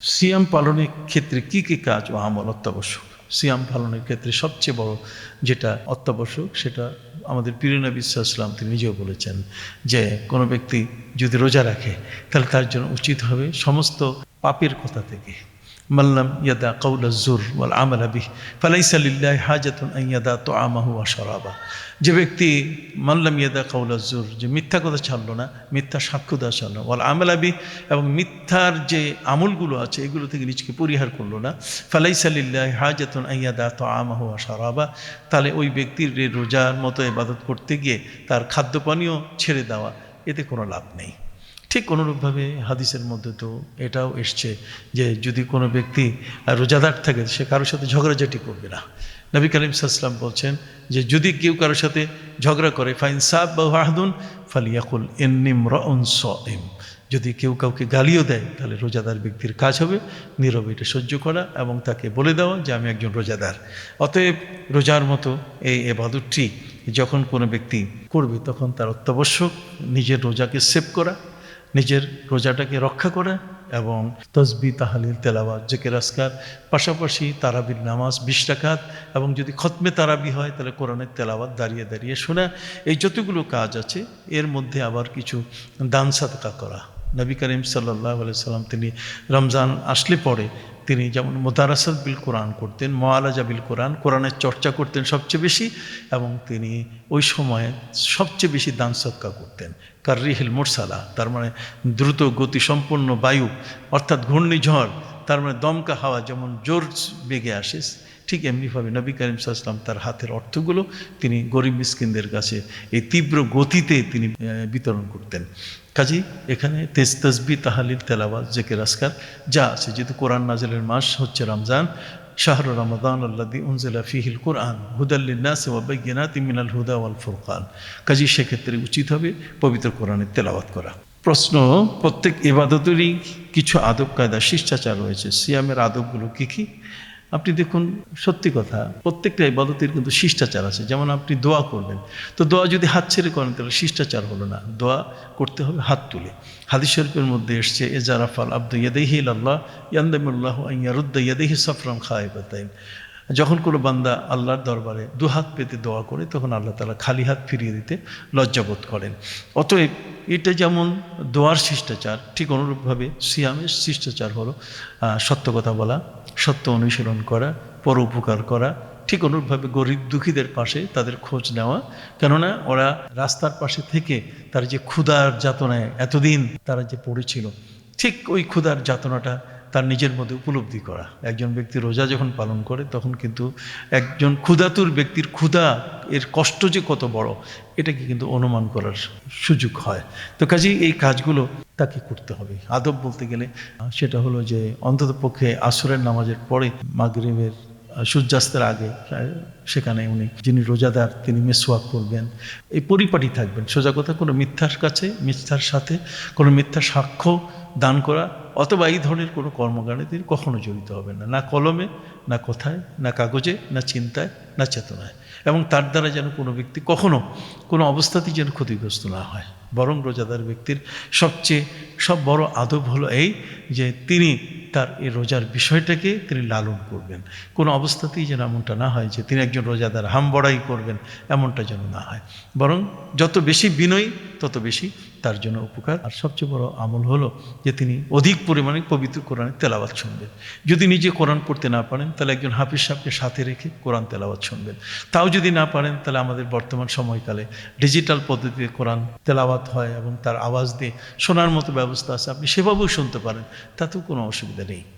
সিয়াম পালনের ক্ষেত্রে কি কি কাজ ও আমল অত্যাবশ্যক? সিয়াম পালনের ক্ষেত্রে সবচেয়ে বড় যেটা অত্যাবশ্যক, সেটা আমাদের পিরিনা বিশ্বাসলাম তিনি নিজেও বলেছেন যে, কোনো ব্যক্তি যদি রোজা রাখে, তাহলে তার জন্য উচিত হবে সমস্ত পাপের কথা থেকে। মাল্লাম ইয়াদা কৌলা জুর ওয়াল আমল আবি ফালাইসাল্লাহ ইয়াদা তো আমাহু আশরাবা যে ব্যক্তি মাল্লাম ইয়াদা কৌলা জুর যে মিথ্যা কথা ছাড়লো না, মিথ্যা সাক্ষ্য দেওয়া ছাড়লো ওয়াল আমল আবি এবং মিথ্যার যে আমলগুলো আছে, এগুলো থেকে নিজকে পরিহার করল না ফালাইসাল্লাহ হাজাতুন ইয়াদা তো আমাহু আশরাবা তাহলে ওই ব্যক্তির রোজার মতো ইবাদত করতে গিয়ে তার খাদ্যপানীয় ছেড়ে দেওয়া, এতে কোনো লাভ নেই। ঠিক অনুরূপভাবে হাদিসের মধ্যে তো এটাও এসছে যে যদি কোনো ব্যক্তি রোজাদার থাকে, সে কারোর সাথে ঝগড়াঝাটি করবে না। নবী করিম সাল্লাম বলছেন যে যদি কেউ কারোর সাথে ঝগড়া করে, ফাইন সাব বা ওয়াহাদুন ফালিয়াকুল এন্নিম রন সম যদি কেউ কাউকে গালিও দেয়, তাহলে রোজাদার ব্যক্তির কাজ হবে নীরবে এটা সহ্য করা এবং তাকে বলে দেওয়া যে আমি একজন রোজাদার। অতএব রোজার মতো এই এবাদতটি যখন কোনো ব্যক্তি করবে, তখন তার অত্যাবশ্যক নিজের রোজাকে সেভ করা নিজের রোজাটাকে রক্ষা করে এবং তসবি, তাহালিল, তেলাওয়াত, জেকের আসকার পাশাপাশি তারাবির নামাজ বিশ এবং যদি খতমে তারাবি হয়, তাহলে কোরআনের তেলাওয়াত দাঁড়িয়ে দাঁড়িয়ে শোনা। এই যতগুলো কাজ আছে, এর মধ্যে আবার কিছু দান সাদকা করা। নবী করিম সাল্লাহ সাল্লাম তিনি রমজান আসলে পরে তিনি যেমন মোদারাসাদ বিল কোরআন করতেন মোয়ালাজা বিল কোরআন, কোরআনের চর্চা করতেন সবচেয়ে বেশি এবং তিনি ওই সময়ে সবচেয়ে বেশি দান সৎকা করতেন। কার্রিহিল মোরসালা, তার মানে দ্রুত গতিসম্পন্ন বায়ু, অর্থাৎ ঘূর্ণিঝড়, তার মানে দমকা হাওয়া যেমন জোর বেগে আসে, ঠিক এমনিভাবে নবী করিম সাল্লাম তার হাতের অর্থগুলো তিনি গরিব মিসকিনদের কাছে এই তীব্র গতিতে তিনি বিতরণ করতেন। কাজী, এখানে তেজ তসবি তাহালিল তেলাওয়াজ জেকের আসকার যা আছে, যেহেতু কোরআন নাজেলের মাস হচ্ছে রমজান, শাহর রমাদান আল্লাদি উনজিলা ফিহিল কোরআন হুদাল্লিনাস ওয়াবাইনাত মিনাল হুদা ওয়াল ফুরকান। কাজী, সেক্ষেত্রে উচিত হবে পবিত্র কোরআনের তেলাওয়াত করা। প্রশ্ন, প্রত্যেক ইবাদতেরই কিছু আদব কায়দা শিষ্টাচার রয়েছে। সিয়ামের আদবগুলো কী কী? আপনি দেখুন, সত্যি কথা, প্রত্যেকটা ইবাদতের কিন্তু শিষ্টাচার আছে। যেমন আপনি দোয়া করবেন, তো দোয়া যদি হাত ছেড়ে করেন, তাহলে শিষ্টাচার হলো না। দোয়া করতে হবে হাত তুলে। হাদিস শরীফের মধ্যে এসছে জারাফাল আব্দু ইয়াদেহি আল্লাহ ইয়ান্দামুল্লাহ ইয়ারুদ্দা ইয়াদেহি সফরাম খায়েবাতাইন। যখন কোনো বান্দা আল্লাহর দরবারে দু হাত পেতে দোয়া করে, তখন আল্লাহ তালা খালি হাত ফিরিয়ে দিতে লজ্জাবোধ করেন। অতএব এটা যেমন দোয়ার শিষ্টাচার, ঠিক অনুরূপভাবে সিয়ামের শিষ্টাচার হলো সত্য কথা বলা সত্য অনুশীলন করা, পর উপকার করা, ঠিক অনুরূপভাবে গরিব দুঃখীদের পাশে তাদের খোঁজ নেওয়া। কেননা ওরা রাস্তার পাশে থেকে তার যে ক্ষুধার যাতনায় এতদিন তারা যে পড়েছিল, ঠিক ওই ক্ষুধার যাতনাটা তার নিজের মধ্যে উপলব্ধি করা। একজন ব্যক্তি রোজা যখন পালন করে, তখন কিন্তু একজন ক্ষুধাতুর ব্যক্তির ক্ষুধা, এর কষ্ট যে কত বড়, এটাকে কিন্তু অনুমান করার সুযোগ হয়। তো কাজেই এই কাজগুলো তাকে করতে হবে। আদব বলতে গেলে, সেটা হলো যে অন্তত পক্ষে আসরের নামাজের পরে মাগরিবের, সূর্যাস্তের আগে, সেখানে উনি, যিনি রোজাদার, তিনি মেসোয়াক করবেন এই পরিপাটি থাকবেন। সোজা কথা, কোনো মিথ্যার কাছে, মিথ্যার সাথে, কোনো মিথ্যা সাক্ষ্য দান করা, অথবা এই ধরনের কোনো কর্মকাণ্ডে তিনি কখনো জড়িত হবেন না। না কলমে, না কথায়, না কাগজে, না চিন্তায়, না চেতনায়। এবং তার দ্বারা যেন কোনো ব্যক্তি কখনো কোনো অবস্থাতেই যেন ক্ষতিগ্রস্ত না হয়। বরং রোজাদার ব্যক্তির সবচেয়ে, সব বড় আদব হলো এই যে তিনি তার এই রোজার বিষয়টাকে তিনি লালন করবেন। কোনো অবস্থাতেই যেন এমনটা না হয় যে তিনি একজন রোজাদার হাম বড়াই করবেন, এমনটা যেন না হয়। বরং যত বেশি বিনয়ী, তত বেশি তার জন্য উপকার। আর সবচেয়ে বড় আমল হলো যে তিনি অধিক পরিমাণে পবিত্র কোরআনে তেলাওয়াত শুনবেন। যদি নিজে কোরআন পড়তে না পারেন, তাহলে একজন হাফিজ সাহেবকে সাথে রেখে কোরআন তেলাওয়াত শুনবেন। তাও যদি না পারেন, তাহলে আমাদের বর্তমান সময়কালে ডিজিটাল পদ্ধতিতে কোরআন তেলাওয়াত হয় এবং তার আওয়াজ দিয়ে শোনার মতো ব্যবস্থা আছে, আপনি সেভাবেও শুনতে পারেন। তাতেও কোনো অসুবিধা নেই।